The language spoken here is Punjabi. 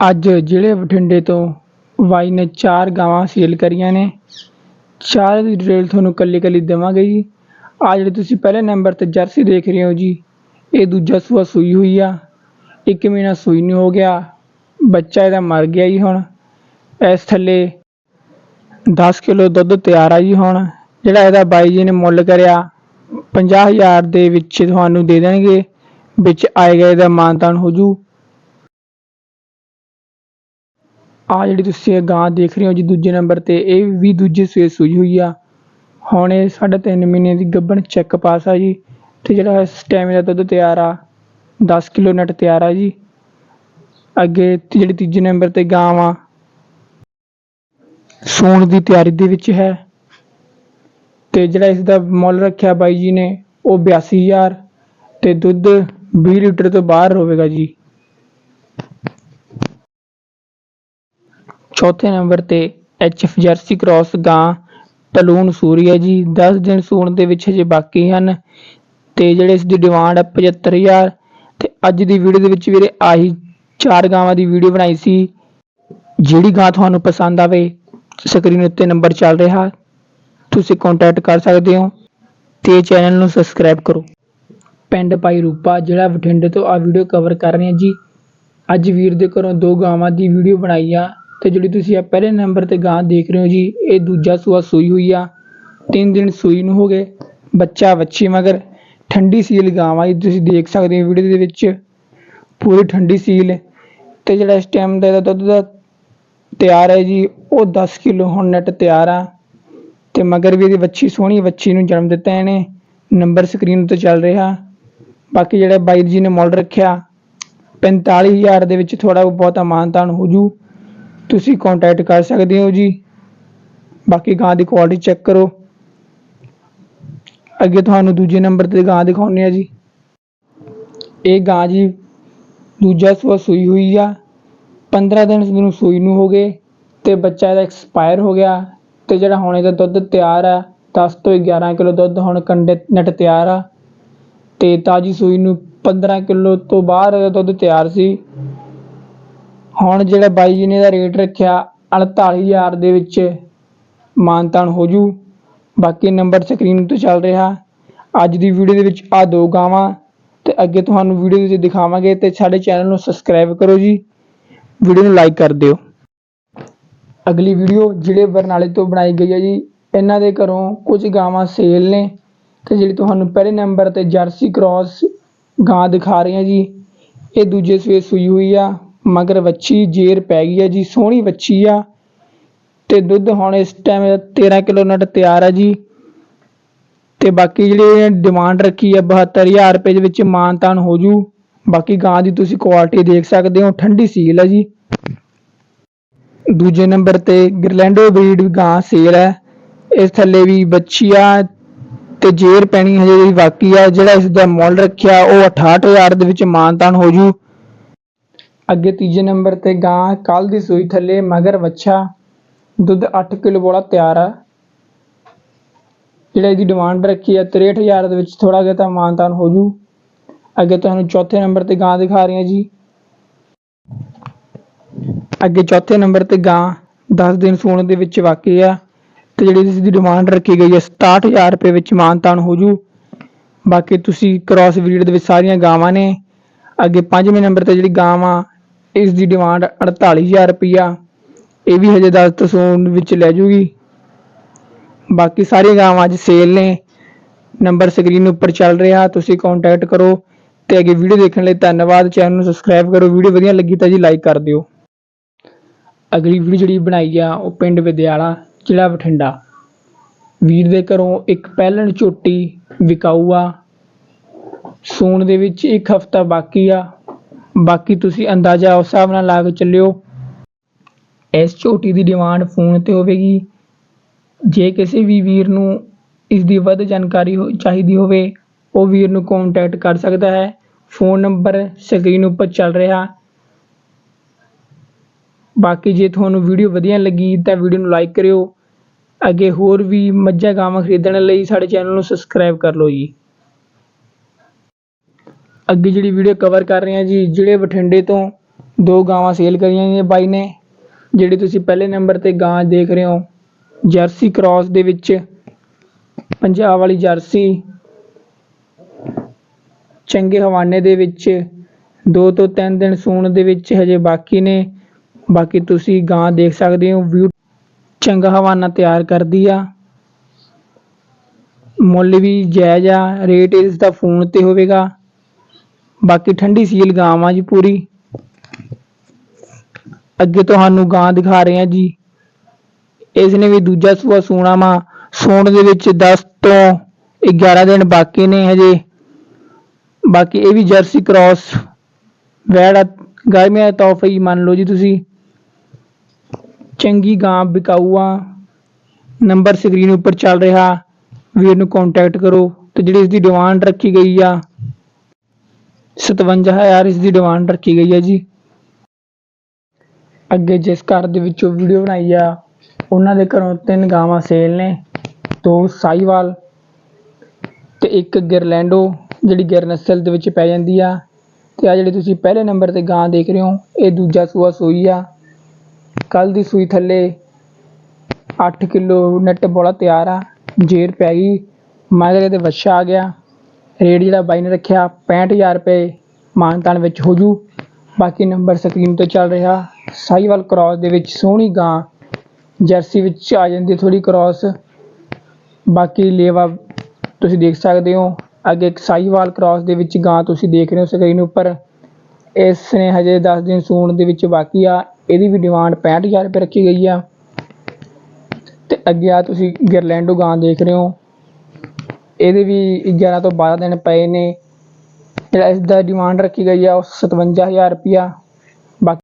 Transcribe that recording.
ਅੱਜ ਜ਼ਿਲ੍ਹੇ ਬਠਿੰਡੇ ਤੋਂ ਬਾਈ ਨੇ ਚਾਰ ਗਾਵਾਂ ਸੇਲ ਕਰੀਆਂ ਨੇ। ਚਾਰ ਦੀ ਡਿਟੇਲ ਤੁਹਾਨੂੰ ਇਕੱਲੀ ਇਕੱਲੀ ਦੇਵਾਂਗੇ ਜੀ। ਆਹ ਜਿਹੜੀ ਤੁਸੀਂ ਪਹਿਲੇ ਨੰਬਰ ਤੇ ਜਰਸੀ ਦੇਖ ਰਹੇ ਹੋ ਜੀ, ਇਹ ਦੂਜਾ ਸੂਆ ਸੂਈ ਹੋਈ ਆ। ਇੱਕ ਮਹੀਨਾ ਸੂਈ ਨੂੰ ਹੋ ਗਿਆ। ਬੱਚਾ ਇਹਦਾ ਮਰ ਗਿਆ ਜੀ ਹੁਣ। ਇਸ ਥੱਲੇ 10 ਕਿਲੋ ਦੁੱਧ ਤਿਆਰ ਆ ਜੀ ਹੁਣ। ਜਿਹੜਾ ਇਹਦਾ ਬਾਈ ਜੀ ਨੇ ਮੁੱਲ ਕਰਿਆ 50000 ਦੇ ਵਿੱਚ ਤੁਹਾਨੂੰ ਦੇ ਦੇਣਗੇ। ਵਿੱਚ ਆਏਗਾ ਇਹਦਾ ਮਾਨਤਾਨ ਹੋ ਜੂ। ਆਹ ਜਿਹੜੀ ਤੁਸੀਂ ਇਹ ਗਾਂ ਦੇਖ ਰਹੇ ਹੋ ਜੀ ਦੂਜੇ ਨੰਬਰ ਤੇ, ਇਹ ਵੀ ਦੂਜੇ ਸੂਏ ਸੂਈ ਹੋਈ ਆ। ਹੁਣ ਇਹ ਸਾਢੇ ਤਿੰਨ ਮਹੀਨੇ ਦੀ ਗੱਭਣ ਚੈੱਕ ਪਾਸ ਆ ਜੀ, ਤੇ ਜਿਹੜਾ ਇਸ ਦਾ ਦੁੱਧ ਤਿਆਰ ਆ 10 ਕਿਲੋ ਨਟ ਤਿਆਰ ਆ ਜੀ। ਅੱਗੇ ਤੀ- ਜਿਹੜੀ ਤੀਜੇ ਨੰਬਰ ਤੇ ਗਾਂ ਆ ਸੂਣ ਦੀ ਤਿਆਰੀ ਦੇ ਵਿੱਚ ਹੈ। ਤੇ ਜਿਹੜਾ ਇਸ ਦਾ ਮੁੱਲ ਰੱਖਿਆ ਬਾਈ ਜੀ ਨੇ, ਉਹ 82000 ਤੇ ਦੁੱਧ 20 ਲੀਟਰ ਤੋਂ ਬਾਹਰ ਹੋਵੇਗਾ ਜੀ। ਚੌਥੇ ਨੰਬਰ ਤੇ ਐਚਐਫ ਜਰਸੀ ਕ੍ਰਾਸ ਗਾਂ ਟਲੂਨ ਸੂਰੀ ਹੈ ਜੀ। 10 ਦਿਨ ਸੂਣ ਦੇ ਵਿੱਚ ਹਜੇ ਬਾਕੀ ਹਨ ਤੇ ਜਿਹੜੇ ਇਸ ਦੀ ਡਿਮਾਂਡ ਹੈ 75000 ਤੇ ਅੱਜ ਦੀ ਵੀਡੀਓ ਦੇ ਵਿੱਚ ਵੀਰੇ ਆਹੀ ਚਾਰ ਗਾਵਾਂ ਦੀ ਵੀਡੀਓ ਬਣਾਈ ਸੀ। ਜਿਹੜੀ ਗਾਂ ਤੁਹਾਨੂੰ ਪਸੰਦ ਆਵੇ ਸਕਰੀਨ ਉੱਤੇ ਨੰਬਰ ਚੱਲ ਰਿਹਾ। ਤੁਸੀਂ ਕੰਟੈਕਟ ਕਰ ਸਕਦੇ ਹੋ ਤੇ ਚੈਨਲ ਨੂੰ ਸਬਸਕ੍ਰਾਈਬ ਕਰੋ। ਪਿੰਡ ਭਾਈ ਰੂਪਾ ਜਿਹੜਾ ਬਠਿੰਡੇ ਤੋਂ ਆ ਵੀਡੀਓ ਕਵਰ ਕਰ ਰਹੇ ਹਾਂ ਜੀ। ਅੱਜ ਵੀਰ ਦੇ ਘਰੋਂ ਦੋ ਗਾਵਾਂ ਦੀ ਵੀਡੀਓ ਬਣਾਈ ਆ। ਤੇ ਜਿਹੜੀ ਤੁਸੀਂ ਆ ਪਹਿਲੇ ਨੰਬਰ ਤੇ ਗਾਂ ਦੇਖ ਰਹੇ ਹੋ ਜੀ, ਇਹ ਦੂਜਾ ਸੂਆ ਸੂਈ ਹੋਈ ਆ। ਤਿੰਨ ਦਿਨ ਸੂਈ ਨੂੰ ਹੋ ਗਏ, ਬੱਚਾ ਵੱਛੀ ਮਗਰ। ਠੰਡੀ ਸੀਲ ਗਾਂ ਆ ਜੀ, ਤੁਸੀਂ ਦੇਖ ਸਕਦੇ ਹੋ ਵੀਡੀਓ ਦੇ ਵਿੱਚ। ਪੂਰੀ ਠੰਡੀ ਸੀਲ। ਤੇ ਜਿਹੜਾ ਇਸ ਟਾਈਮ ਦਾ ਇਹਦਾ ਦੁੱਧ ਦਾ ਤਿਆਰ ਹੈ ਜੀ, ਉਹ 10 ਕਿਲੋ ਹੁਣ ਨੈਟ ਤਿਆਰ ਆ। ਤੇ ਮਗਰ ਵੀ ਇਹਦੀ ਵੱਛੀ ਸੋਹਣੀ, ਵੱਛੀ ਨੂੰ ਜਨਮ ਦਿੱਤਾ ਇਹਨੇ। ਨੰਬਰ ਸਕਰੀਨ ਉੱਤੇ ਚੱਲ ਰਿਹਾ। ਬਾਕੀ ਜਿਹੜਾ ਬਾਈ ਜੀ ਨੇ ਮੁੱਲ ਰੱਖਿਆ 45000 ਦੇ ਵਿੱਚ ਥੋੜਾ ਬਹੁਤਾ ਮਾਨਤਾਨ ਹੋ ਜੂ। ਤੁਸੀਂ ਕੰਟੈਕਟ ਕਰ ਸਕਦੇ ਹੋ ਜੀ। ਬਾਕੀ ਗਾਂ ਦੀ ਕੁਆਲਿਟੀ ਚੈੱਕ ਕਰੋ। ਅੱਗੇ ਤੁਹਾਨੂੰ ਦੂਜੇ ਨੰਬਰ ਤੇ ਗਾਂ ਦਿਖਾਉਂਦੇ ਆ ਜੀ। ਇਹ ਗਾਂ ਜੀ ਦੂਜਾ ਸੂਆ ਸੂਈ ਹੋਈ ਆ। 15 ਦਿਨ ਨੂੰ ਸੂਈ ਨੂੰ ਹੋ ਗਏ ਤੇ ਬੱਚਾ ਇਹਦਾ ਐਕਸਪਾਇਰ ਹੋ ਗਿਆ ਤੇ ਜਿਹੜਾ ਹੁਣ ਇਹਦਾ ਦੁੱਧ ਤਿਆਰ ਆ 10 ਤੋਂ 11 ਕਿਲੋ ਦੁੱਧ ਹੁਣ ਕੰਡੇ ਨਟ ਤਿਆਰ ਆ। ਤੇ ਤਾਜੀ ਸੂਈ ਨੂੰ 15 ਕਿਲੋ ਤੋਂ ਬਾਹਰ ਇਹਦਾ ਦੁੱਧ ਤਿਆਰ ਸੀ। ਹੁਣ ਜਿਹੜਾ ਬਾਈ ਜੀ ਨੇ ਦਾ ਰੇਟ ਰੱਖਿਆ 48000 ਦੇ ਵਿੱਚ ਮਾਨਤਾਨ ਹੋ ਜੂ। ਬਾਕੀ ਨੰਬਰ ਸਕਰੀਨ ਉੱਤੇ ਚੱਲ ਰਿਹਾ। ਅੱਜ ਦੀ ਵੀਡੀਓ ਦੇ ਵਿੱਚ ਆ ਦੋ ਗਾਵਾਂ ਤੇ ਅੱਗੇ ਤੁਹਾਨੂੰ ਵੀਡੀਓ ਦੇ ਵਿੱਚ ਦਿਖਾਵਾਂਗੇ ਤੇ ਸਾਡੇ ਚੈਨਲ ਨੂੰ ਸਬਸਕ੍ਰਾਈਬ ਕਰੋ ਜੀ। ਵੀਡੀਓ ਨੂੰ ਲਾਈਕ ਕਰ ਦਿਓ। ਅਗਲੀ ਵੀਡੀਓ ਜਿਹੜੇ ਬਰਨਾਲੇ ਤੋਂ ਬਣਾਈ ਗਈ ਹੈ ਜੀ, ਇਹਨਾਂ ਦੇ ਘਰੋਂ ਕੁਝ ਗਾਵਾਂ ਸੇਲ ਨੇ ਤੇ ਜਿਹੜੀ ਤੁਹਾਨੂੰ ਪਹਿਲੇ ਨੰਬਰ ਤੇ ਜਰਸੀ ਕ੍ਰਾਸ ਗਾਂ ਦਿਖਾ ਰਹੇ ਹਾਂ ਜੀ। ਇਹ ਦੂਜੇ ਸੂਏ ਸੂਈ ਹੋਈ ਆ। ਮਗਰ ਵੱਛੀ ਜੇਰ ਪੈ ਗਈ ਹੈ ਜੀ, ਸੋਹਣੀ ਵੱਛੀ ਆ ਤੇ ਦੁੱਧ ਹੁਣ ਇਸ ਟਾਈਮ 13 ਕਿਲੋ ਨਟ ਤਿਆਰ ਆ ਜੀ। ਤੇ ਬਾਕੀ ਜਿਹੜੀ ਡਿਮਾਂਡ ਰੱਖੀ ਹੈ 72000 ਰੁਪਏ ਦੇ ਵਿੱਚ ਮਾਨਤਾਨ ਹੋ ਜੂ। ਬਾਕੀ ਗਾਂ ਦੀ ਤੁਸੀਂ ਕੁਆਲਿਟੀ ਦੇਖ ਸਕਦੇ ਹੋ, ਠੰਡੀ ਸੀਲ ਹੈ ਜੀ। ਦੂਜੇ ਨੰਬਰ ਤੇ ਗਰਲੈਂਡੋ ਬਰੀਡ ਗਾਂ ਸੇਲ ਹੈ। ਇਸ ਥੱਲੇ ਵੀ ਬੱਚੀ ਆ ਤੇ ਜੇਰ ਪੈਣੀ ਹਜੇ ਵੀ ਬਾਕੀ ਆ। ਜਿਹੜਾ ਇਸ ਦਾ ਮੁੱਲ ਰੱਖਿਆ ਉਹ 68000 ਦੇ ਵਿੱਚ ਮਾਨਤਾਨ ਹੋ ਜੂ। ਅੱਗੇ ਤੀਜੇ ਨੰਬਰ ਤੇ ਗਾਂ ਕੱਲ ਦੀ ਸੂਈ ਥੱਲੇ, ਮਗਰ ਵੱਛਾ, ਦੁੱਧ 8 ਕਿਲੋ ਵਾਲਾ ਤਿਆਰ ਆ। ਜਿਹੜਾ ਇਹਦੀ ਡਿਮਾਂਡ ਰੱਖੀ ਹੈ 63000 ਦੇ ਵਿੱਚ ਥੋੜਾ ਜਿਹਾ ਤਾਂ ਮਾਨਤਾਨ ਹੋ ਜੂ। ਅੱਗੇ ਤੁਹਾਨੂੰ ਚੌਥੇ ਨੰਬਰ ਤੇ ਗਾਂ ਦਿਖਾ ਰਹੇ ਹਾਂ ਜੀ। ਅੱਗੇ ਚੌਥੇ ਨੰਬਰ ਤੇ ਗਾਂ 10 ਦਿਨ ਸੂਣ ਦੇ ਵਿੱਚ ਬਾਕੀ ਆ ਤੇ ਜਿਹੜੀ ਇਸ ਦੀ ਡਿਮਾਂਡ ਰੱਖੀ ਗਈ ਹੈ 67000 ਰੁਪਏ ਵਿੱਚ ਮਾਨਤਾਨ ਹੋ ਜੂ। ਬਾਕੀ ਤੁਸੀਂ ਕ੍ਰਾਸ ਬਰੀਡ ਦੇ ਵਿੱਚ ਸਾਰੀਆਂ ਗਾਵਾਂ ਨੇ। ਅੱਗੇ ਪੰਜਵੇਂ ਨੰਬਰ ਤੇ ਜਿਹੜੀ ਗਾਂ ਆ ਇਸ ਦੀ ਡਿਮਾਂਡ 48000 ਰੁਪਈਆ। ਇਹ ਵੀ ਹਜੇ 10 ਤੋਂ ਵਿੱਚ ਲੈ ਜੂਗੀ। ਬਾਕੀ ਸਾਰੀਆਂ ਗਾਵਾਂ ਅੱਜ ਸੇਲ ਨੇ। ਨੰਬਰ ਸਕਰੀਨ ਉੱਪਰ ਚੱਲ ਰਿਹਾ। ਤੁਸੀਂ ਕੰਟੈਕਟ ਕਰੋ ਤੇ ਅੱਗੇ ਵੀਡੀਓ ਦੇਖਣ ਲਈ ਧੰਨਵਾਦ। ਚੈਨਲ ਨੂੰ ਸਬਸਕ੍ਰਾਈਬ ਕਰੋ। ਵੀਡੀਓ ਵਧੀਆ ਲੱਗੀ ਤਾਂ ਜੀ ਲਾਈਕ ਕਰ ਦਿਓ। ਅਗਲੀ ਵੀਡੀਓ ਜਿਹੜੀ ਬਣਾਈ ਆ, ਉਹ ਪਿੰਡ ਵਿਦਿਆਲਾ, ਜ਼ਿਲ੍ਹਾ ਬਠਿੰਡਾ। ਵੀਰ ਦੇ ਘਰੋਂ ਇੱਕ ਪਹਿਲਣ ਝੋਟੀ ਵਿਕਾਊ ਆ। ਸੂਣ ਦੇ ਵਿੱਚ ਇੱਕ ਹਫਤਾ ਬਾਕੀ ਆ। ਬਾਕੀ ਤੁਸੀਂ ਅੰਦਾਜ਼ਾ ਉਸ ਹਿਸਾਬ ਨਾਲ ਲਾ ਕੇ ਚੱਲਿਓ। ਇਸ ਝੋਟੀ ਦੀ ਡਿਮਾਂਡ ਫੋਨ ਤੇ ਹੋਵੇਗੀ। ਜੇ ਕਿਸੇ ਵੀ ਵੀਰ ਨੂੰ ਇਸ ਦੀ ਵੱਧ ਜਾਣਕਾਰੀ ਹੋ- ਚਾਹੀਦੀ ਹੋਵੇ, ਉਹ ਵੀਰ ਨੂੰ ਕੰਟੈਕਟ ਕਰ ਸਕਦਾ ਹੈ। ਫੋਨ ਨੰਬਰ ਸਕਰੀਨ ਉੱਪਰ ਚੱਲ ਰਿਹਾ। ਬਾਕੀ ਜੇ ਤੁਹਾਨੂੰ ਵੀਡੀਓ ਵਧੀਆ ਲੱਗੀ ਤਾਂ ਵੀਡੀਓ ਨੂੰ ਲਾਈਕ ਕਰਿਓ। ਅੱਗੇ ਹੋਰ ਵੀ ਮੱਝਾਂ ਗਾਵਾਂ ਖਰੀਦਣ ਲਈ ਸਾਡੇ ਚੈਨਲ ਨੂੰ ਸਬਸਕ੍ਰਾਈਬ ਕਰ ਲਓ ਜੀ। ਅੱਗੇ ਜਿਹੜੀ ਵੀਡੀਓ ਕਵਰ ਕਰ ਰਹੇ ਹਾਂ ਜੀ, ਜਿਹੜੇ ਬਠਿੰਡੇ ਤੋਂ ਦੋ ਗਾਵਾਂ ਸੇਲ ਕਰੀਆਂ ਨੇ ਬਾਈ ਨੇ, ਜਿਹੜੀ ਤੁਸੀਂ ਪਹਿਲੇ ਨੰਬਰ ਤੇ ਗਾਂ ਦੇਖ ਰਹੇ ਹੋ, ਜਰਸੀ ਕ੍ਰਾਸ ਦੇ ਵਿੱਚ, ਪੰਜਾਬ ਵਾਲੀ ਜਰਸੀ, ਚੰਗੇ ਹਵਾਨੇ ਦੇ ਵਿੱਚ, ਦੋ ਤੋਂ ਤਿੰਨ ਦਿਨ ਸੂਣ ਦੇ ਵਿੱਚ ਹਜੇ ਬਾਕੀ ਨੇ, ਬਾਕੀ ਤੁਸੀਂ ਗਾਂ ਦੇਖ ਸਕਦੇ ਹੋ ਵਿਊ ਚੰਗਾ ਹਵਾਨਾ ਤਿਆਰ ਕਰਦੀ ਆ। ਮੁੱਲ ਵੀ ਜਾਇਜ਼ ਆ ਰੇਟ ਇਸ ਦਾ ਫੋਨ ਤੇ ਹੋਵੇਗਾ। ਬਾਕੀ ਠੰਡੀ ਸੀਲ ਗਾਂ ਆ ਜੀ ਪੂਰੀ। ਅੱਗੇ ਤੁਹਾਨੂੰ ਗਾਂ ਦਿਖਾ ਰਹੇ ਹਾਂ ਜੀ। ਇਸ ਨੇ ਵੀ ਦੂਜਾ ਸੂਆ ਸੂਣਾ ਵਾ। ਸੂਣ ਦੇ ਵਿੱਚ 10 ਤੋਂ 11 ਦਿਨ ਬਾਕੀ ਨੇ ਹਜੇ। ਬਾਕੀ ਇਹ ਵੀ ਜਰਸੀ ਕ੍ਰਾਸ। ਵੈੜ ਗਰਮੀਆਂ ਦਾ ਤੋਹਫਾ ਹੀ ਮੰਨ ਲਓ ਜੀ ਤੁਸੀਂ। ਚੰਗੀ ਗਾਂ ਵਿਕਾਊ ਆ ਨੰਬਰ ਸਕਰੀਨ ਉੱਪਰ ਚੱਲ ਰਿਹਾ। ਵੀਰ ਨੂੰ ਕੰਟੈਕਟ ਕਰੋ। ਤੇ ਜਿਹੜੀ ਇਸ ਦੀ ਡਿਮਾਂਡ ਰੱਖੀ ਗਈ ਆ 57000 ਇਸ ਦੀ ਡਿਮਾਂਡ ਰੱਖੀ ਗਈ ਹੈ ਜੀ। ਅੱਗੇ ਜਿਸ ਘਰ ਦੇ ਵਿੱਚੋਂ ਵੀਡੀਓ ਬਣਾਈ ਆ, ਉਹਨਾਂ ਦੇ ਘਰੋਂ ਤਿੰਨ ਗਾਵਾਂ ਸੇਲ ਨੇ, ਦੋ ਸਾਈਵਾਲ ਤੇ ਇੱਕ ਗਿਰਲੈਂਡੋ, ਜਿਹੜੀ ਗਿਰਨਸਲ ਦੇ ਵਿੱਚ ਪੈ ਜਾਂਦੀ ਆ। ਤੇ ਆ ਜਿਹੜੀ ਤੁਸੀਂ ਪਹਿਲੇ ਨੰਬਰ ਤੇ ਗਾਂ ਦੇਖ ਰਹੇ ਹੋ, ਇਹ ਦੂਜਾ ਸੂਆ ਸੂਈ ਆ। ਕੱਲ ਦੀ ਸੂਈ ਥੱਲੇ 8 ਕਿਲੋ ਨੈਟ ਬੋਲਾ ਤਿਆਰ ਆ ਜੇਰ ਪੈ ਗਈ ਮਗਰੇ ਤੇ ਵੱਛਾ ਆ ਗਿਆ। ਰੇਟ ਜਿਹੜਾ ਬਾਈ ਨੇ ਰੱਖਿਆ 65000 ਰੁਪਏ, ਮਾਨਤਾਨ ਵਿੱਚ ਹੋ ਜੂ। ਬਾਕੀ ਨੰਬਰ ਸਕਰੀਨ ਤੇ ਚੱਲ ਰਿਹਾ ਸਾਈਵਾਲ ਕ੍ਰਾਸ ਦੇ ਵਿੱਚ ਸੋਹਣੀ ਗਾਂ ਜਰਸੀ ਵਿੱਚ ਆ ਜਾਂਦੀ ਥੋੜੀ ਕ੍ਰਾਸ ਬਾਕੀ ਲੇਵਾ ਤੁਸੀਂ ਦੇਖ ਸਕਦੇ ਹੋ, ਅੱਗੇ ਇੱਕ ਸਾਈਵਾਲ ਕ੍ਰਾਸ ਦੇ ਵਿੱਚ ਗਾਂ ਤੁਸੀਂ ਦੇਖ ਰਹੇ ਹੋ ਸਕਰੀਨ ਉੱਪਰ। ਇਸ ਨੇ ਹਜੇ 10 ਦਿਨ ਸੂਣ ਦੇ ਵਿੱਚ ਬਾਕੀ ਆ, ਇਹਦੀ ਵੀ ਡਿਮਾਂਡ 65000 ਰੁਪਏ ਰੱਖੀ ਗਈ ਆ। ਤੇ ਅੱਗੇ ਆ ਤੁਸੀਂ ਗਿਰਲੈਂਡੋ ਗਾਂ ਦੇਖ ਰਹੇ ਹੋ। ਇਹਦੇ ਵੀ 11 ਤੋਂ 12 ਦਿਨ ਪਏ ਨੇ। ਜਿਹੜਾ ਇਸ ਦਾ ਡਿਮਾਂਡ ਰੱਖੀ ਗਈ ਆ ਉਹ 57000 ਰੁਪਿਆ